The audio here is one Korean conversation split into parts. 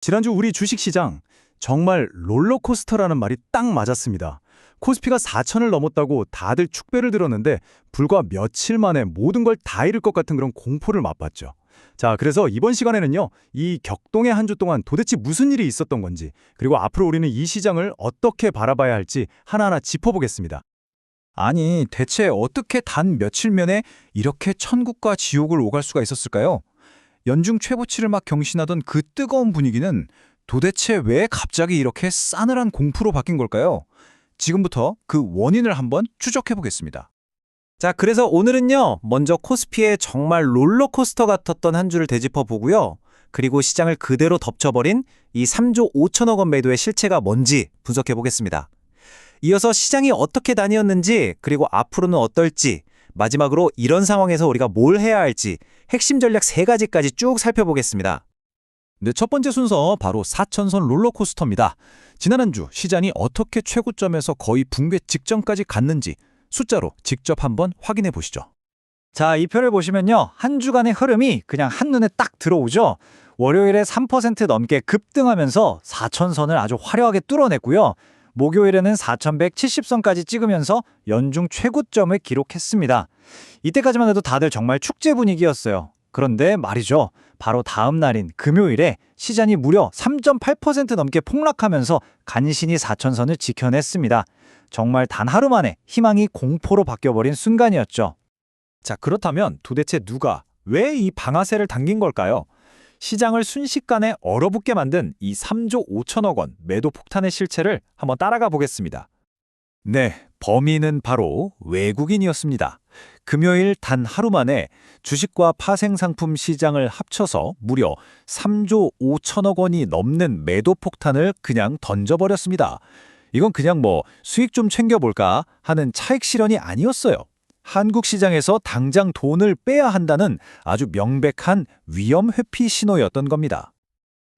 지난주 우리 주식시장 정말 롤러코스터라는 말이 딱 맞았습니다. 코스피가 4천을 넘었다고 다들 축배를 들었는데 불과 며칠 만에 모든 걸 다 잃을 것 같은 그런 공포를 맛봤죠. 자, 그래서 이번 시간에는요. 이 격동의 한 주 동안 도대체 무슨 일이 있었던 건지 그리고 앞으로 우리는 이 시장을 어떻게 바라봐야 할지 하나하나 짚어보겠습니다. 아니, 대체 어떻게 단 며칠 면에 이렇게 천국과 지옥을 오갈 수가 있었을까요? 연중 최고치를 막 경신하던 그 뜨거운 분위기는 도대체 왜 갑자기 이렇게 싸늘한 공포로 바뀐 걸까요? 지금부터 그 원인을 한번 추적해 보겠습니다. 자, 그래서 오늘은요, 먼저 코스피의 정말 롤러코스터 같았던 한 주를 되짚어 보고요. 그리고 시장을 그대로 덮쳐버린 이 3조 5천억 원 매도의 실체가 뭔지 분석해 보겠습니다. 이어서 시장이 어떻게 다니었는지, 그리고 앞으로는 어떨지, 마지막으로 이런 상황에서 우리가 뭘 해야 할지 핵심 전략 세 가지까지 쭉 살펴보겠습니다. 네, 첫 번째 순서 바로 4천선 롤러코스터입니다. 지난 한 주 시장이 어떻게 최고점에서 거의 붕괴 직전까지 갔는지 숫자로 직접 한번 확인해 보시죠. 자, 이 표를 보시면요. 한 주간의 흐름이 그냥 한눈에 딱 들어오죠. 월요일에 3% 넘게 급등하면서 4천선을 아주 화려하게 뚫어냈고요. 목요일에는 4,170선까지 찍으면서 연중 최고점을 기록했습니다. 이때까지만 해도 다들 정말 축제 분위기였어요. 그런데 말이죠. 바로 다음 날인 금요일에 시장이 무려 3.8% 넘게 폭락하면서 간신히 4천선을 지켜냈습니다. 정말 단 하루 만에 희망이 공포로 바뀌어버린 순간이었죠. 자, 그렇다면 도대체 누가 왜 이 방아쇠를 당긴 걸까요? 시장을 순식간에 얼어붙게 만든 이 3조 5천억 원 매도 폭탄의 실체를 한번 따라가 보겠습니다. 네, 범인은 바로 외국인이었습니다. 금요일 단 하루 만에 주식과 파생상품 시장을 합쳐서 무려 3조 5천억 원이 넘는 매도 폭탄을 그냥 던져버렸습니다. 이건 그냥 뭐 수익 좀 챙겨볼까 하는 차익 실현이 아니었어요. 한국 시장에서 당장 돈을 빼야 한다는 아주 명백한 위험 회피 신호였던 겁니다.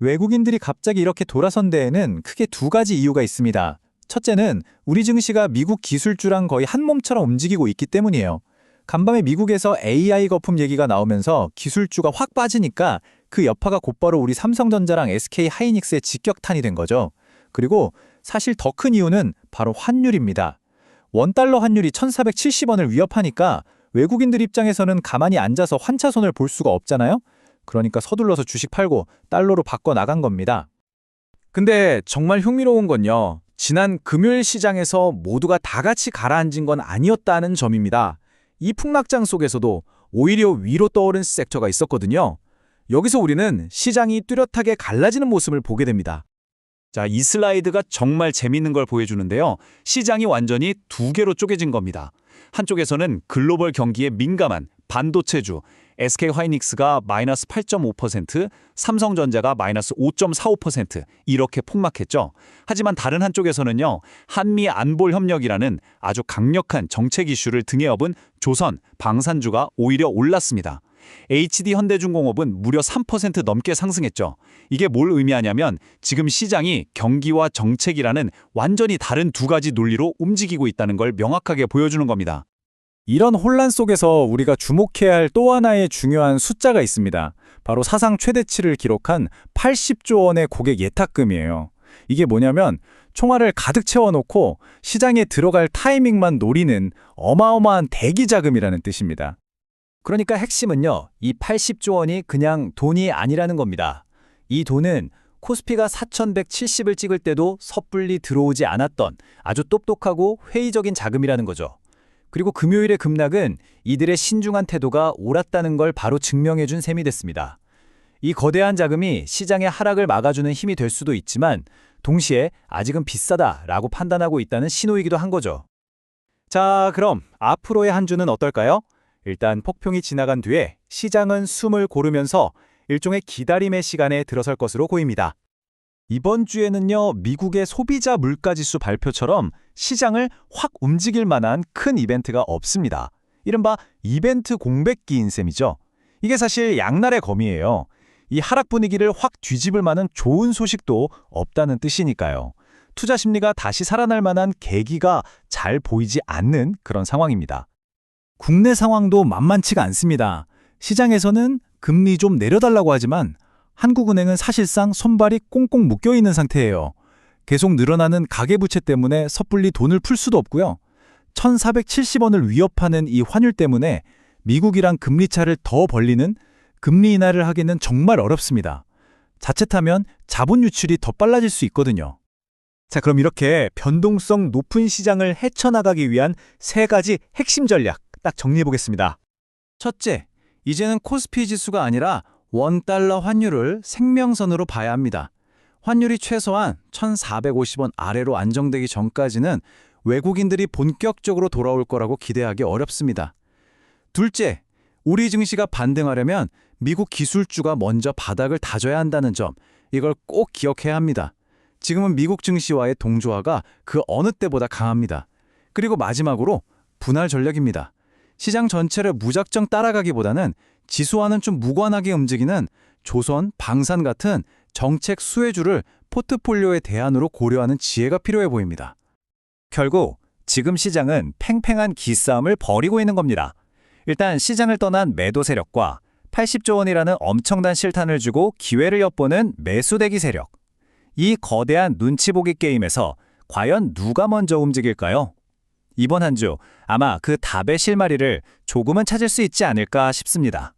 외국인들이 갑자기 이렇게 돌아선 데에는 크게 두 가지 이유가 있습니다. 첫째는 우리 증시가 미국 기술주랑 거의 한 몸처럼 움직이고 있기 때문이에요. 간밤에 미국에서 AI 거품 얘기가 나오면서 기술주가 확 빠지니까 그 여파가 곧바로 우리 삼성전자랑 SK 하이닉스의 직격탄이 된 거죠. 그리고 사실 더 큰 이유는 바로 환율입니다. 원달러 환율이 1470원을 위협하니까 외국인들 입장에서는 가만히 앉아서 환차손을 볼 수가 없잖아요. 그러니까 서둘러서 주식 팔고 달러로 바꿔 나간 겁니다. 근데 정말 흥미로운 건요. 지난 금요일 시장에서 모두가 다 같이 가라앉은 건 아니었다는 점입니다. 이 풍락장 속에서도 오히려 위로 떠오른 섹터가 있었거든요. 여기서 우리는 시장이 뚜렷하게 갈라지는 모습을 보게 됩니다. 자, 이 슬라이드가 정말 재밌는 걸 보여주는데요. 시장이 완전히 두 개로 쪼개진 겁니다. 한쪽에서는 글로벌 경기에 민감한 반도체주, SK 하이닉스가 마이너스 8.5%, 삼성전자가 마이너스 5.45% 이렇게 폭락했죠. 하지만 다른 한쪽에서는요. 한미 안볼 협력이라는 아주 강력한 정책 이슈를 등에 업은 조선, 방산주가 오히려 올랐습니다. HD 현대중공업은 무려 3% 넘게 상승했죠. 이게 뭘 의미하냐면 지금 시장이 경기와 정책이라는 완전히 다른 두 가지 논리로 움직이고 있다는 걸 명확하게 보여주는 겁니다. 이런 혼란 속에서 우리가 주목해야 할 또 하나의 중요한 숫자가 있습니다. 바로 사상 최대치를 기록한 80조 원의 고객 예탁금이에요. 이게 뭐냐면 총알을 가득 채워놓고 시장에 들어갈 타이밍만 노리는 어마어마한 대기 자금이라는 뜻입니다. 그러니까 핵심은요, 이 80조 원이 그냥 돈이 아니라는 겁니다. 이 돈은 코스피가 4,170을 찍을 때도 섣불리 들어오지 않았던 아주 똑똑하고 회의적인 자금이라는 거죠. 그리고 금요일의 급락은 이들의 신중한 태도가 옳았다는 걸 바로 증명해준 셈이 됐습니다. 이 거대한 자금이 시장의 하락을 막아주는 힘이 될 수도 있지만 동시에 아직은 비싸다라고 판단하고 있다는 신호이기도 한 거죠. 자, 그럼 앞으로의 한 주는 어떨까요? 일단 폭풍이 지나간 뒤에 시장은 숨을 고르면서 일종의 기다림의 시간에 들어설 것으로 보입니다. 이번 주에는요, 미국의 소비자 물가지수 발표처럼 시장을 확 움직일 만한 큰 이벤트가 없습니다. 이른바 이벤트 공백기인 셈이죠. 이게 사실 양날의 검이에요. 이 하락 분위기를 확 뒤집을 만한 좋은 소식도 없다는 뜻이니까요. 투자 심리가 다시 살아날 만한 계기가 잘 보이지 않는 그런 상황입니다. 국내 상황도 만만치가 않습니다. 시장에서는 금리 좀 내려달라고 하지만 한국은행은 사실상 손발이 꽁꽁 묶여 있는 상태예요. 계속 늘어나는 가계부채 때문에 섣불리 돈을 풀 수도 없고요. 1470원을 위협하는 이 환율 때문에 미국이랑 금리 차를 더 벌리는 금리 인하를 하기는 정말 어렵습니다. 자칫하면 자본 유출이 더 빨라질 수 있거든요. 자, 그럼 이렇게 변동성 높은 시장을 헤쳐나가기 위한 세 가지 핵심 전략 딱 정리해 보겠습니다. 첫째, 이제는 코스피 지수가 아니라 원달러 환율을 생명선으로 봐야 합니다. 환율이 최소한 1,450원 아래로 안정되기 전까지는 외국인들이 본격적으로 돌아올 거라고 기대하기 어렵습니다. 둘째, 우리 증시가 반등하려면 미국 기술주가 먼저 바닥을 다져야 한다는 점, 이걸 꼭 기억해야 합니다. 지금은 미국 증시와의 동조화가 그 어느 때보다 강합니다. 그리고 마지막으로 분할 전략입니다. 시장 전체를 무작정 따라가기보다는 지수와는 좀 무관하게 움직이는 조선, 방산 같은 정책 수혜주를 포트폴리오의 대안으로 고려하는 지혜가 필요해 보입니다. 결국 지금 시장은 팽팽한 기싸움을 벌이고 있는 겁니다. 일단 시장을 떠난 매도 세력과 80조 원이라는 엄청난 실탄을 주고 기회를 엿보는 매수대기 세력. 이 거대한 눈치 보기 게임에서 과연 누가 먼저 움직일까요? 이번 한 주 아마 그 답의 실마리를 조금은 찾을 수 있지 않을까 싶습니다.